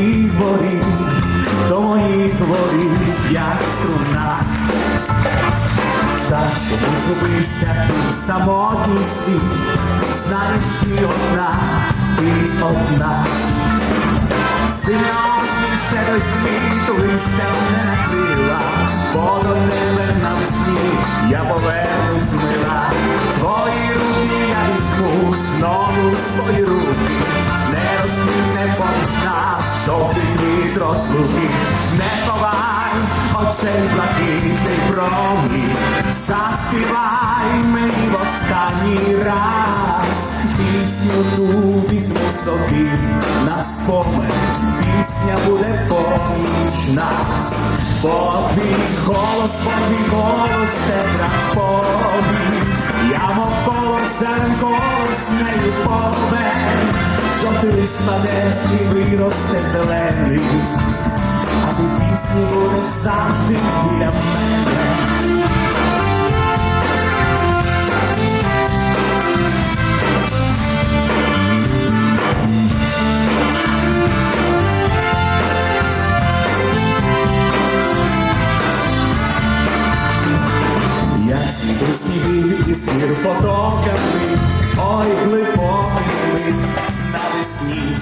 моїх воріт, до моїх воріт, як струна, та чи не зубився твій самотній світ, знаєш ти одна, ти одна, Сльози ще до світу листя не крила, бо до тебе на весні я повернусь мила, твої руки я візьму знову свої руки не нас жовтий квіт розлуки, не ховай очей блакитний промінь, заспівай мені в останній раз, пісню ту візьму собі на спомин, пісня буде поміж нас, бо твій голос, бо твій голос щедра повінь, я мов колос, зелен колос, нею повен, жовтий лист паде і виросте зелений, а ти пісні будеш завжди біля мене. Як сніг снігів і сір потоками, ой, глибокий навесні.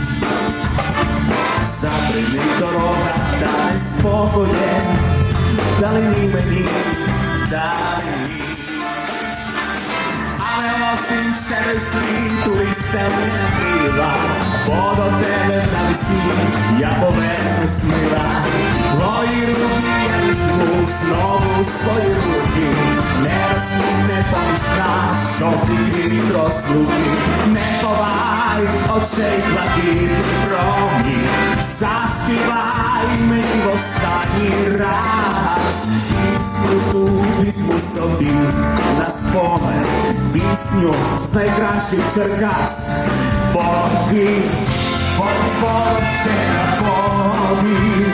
Забринить дорога та неспокоє, вдалині мені, вдалині. Але осінь ще не світу листям не накрила, бо до тебе навесні я повернусь мила. Твої руки знову свої руки, не розквітне поміж нас жовтий квіт розлуки, не ховай очей блакитний промінь, заспівай мені в останній раз, пісню ту візьму собі. На спомин, пісню з найкращих Черкас, бо твій Голос ще на пові,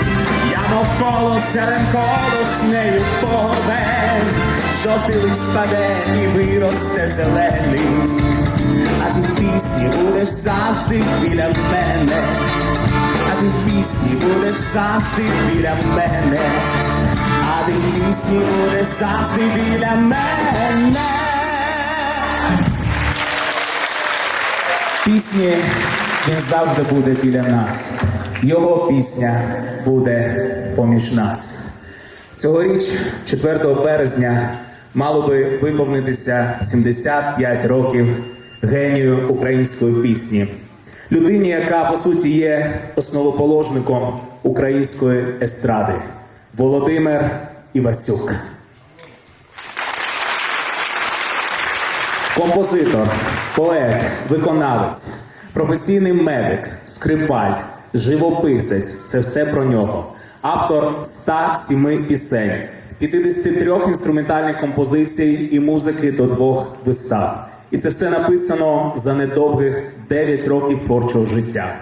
я навколо колос нею повен, жовтий лист паде і виросте зелений, а ти в пісні будеш завжди біля мене, а ти в пісні будеш завжди біля мене, а ти в пісні будеш завжди біля мене. Пісні він завжди буде біля нас. Його пісня буде поміж нас. Цьогоріч, 4 березня, мало би виповнитися 75 років генію української пісні. Людині, яка по суті є основоположником української естради Володимир Івасюк. Композитор, поет, виконавець, професійний медик, скрипаль, живописець це все про нього. Автор 107 пісень, 53 інструментальних композицій і музики до двох вистав. І це все написано за недовгих 9 років творчого життя.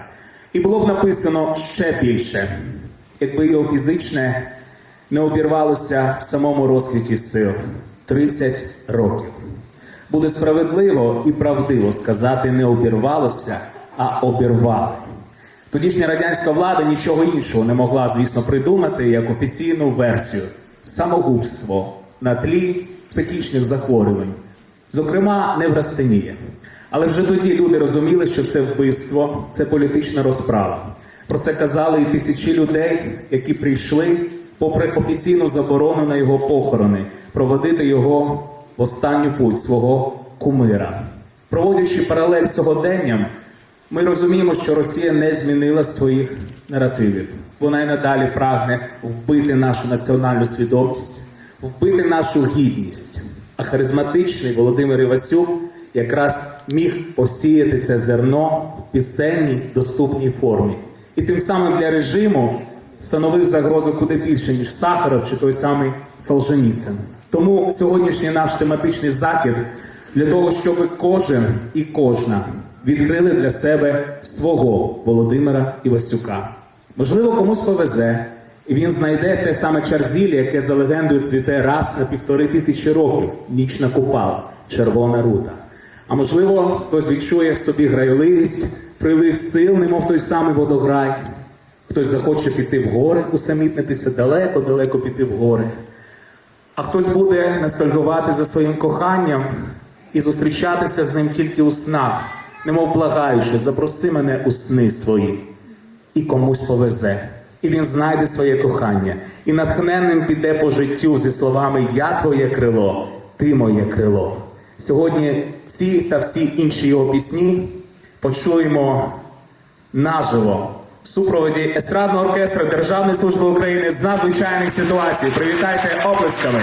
І було б написано ще більше, якби його фізичне не обірвалося в самому розквіті сил 30 років. Буде справедливо і правдиво сказати, не обірвалося, а обірвали. Тодішня радянська влада нічого іншого не могла, звісно, придумати як офіційну версію самогубство на тлі психічних захворювань, зокрема, неврастенія. Але вже тоді люди розуміли, що це вбивство, це політична розправа. Про це казали і тисячі людей, які прийшли, попри офіційну заборону на його похорони, проводити його в останню путь свого кумира. Проводячи паралель сьогоденням, ми розуміємо, що Росія не змінила своїх наративів. Вона й надалі прагне вбити нашу національну свідомість, вбити нашу гідність. А харизматичний Володимир Івасюк якраз міг посіяти це зерно в пісенній доступній формі. І тим самим для режиму становив загрозу куди більше, ніж Сахаров чи той самий Солженіцин. Тому сьогоднішній наш тематичний захід для того, щоб кожен і кожна відкрили для себе свого Володимира Івасюка. Можливо, комусь повезе, і він знайде те саме чарзілля, яке за легендою цвіте раз на півтори тисячі років, нічна купала, червона рута. А можливо, хтось відчує в собі грайливість, прилив сил, немов той самий водограй. Хтось захоче піти в гори, усамітнитися далеко-далеко піти в гори. А хтось буде ностальгувати за своїм коханням і зустрічатися з ним тільки у снах, немов благаючи, запроси мене у сни свої. І комусь повезе, і він знайде своє кохання, і натхненним піде по життю зі словами Я твоє крило, ти моє крило. Сьогодні ці та всі інші його пісні почуємо наживо супроводі естрадного оркестру Державної служби України з надзвичайних ситуацій. Привітайте оплесками!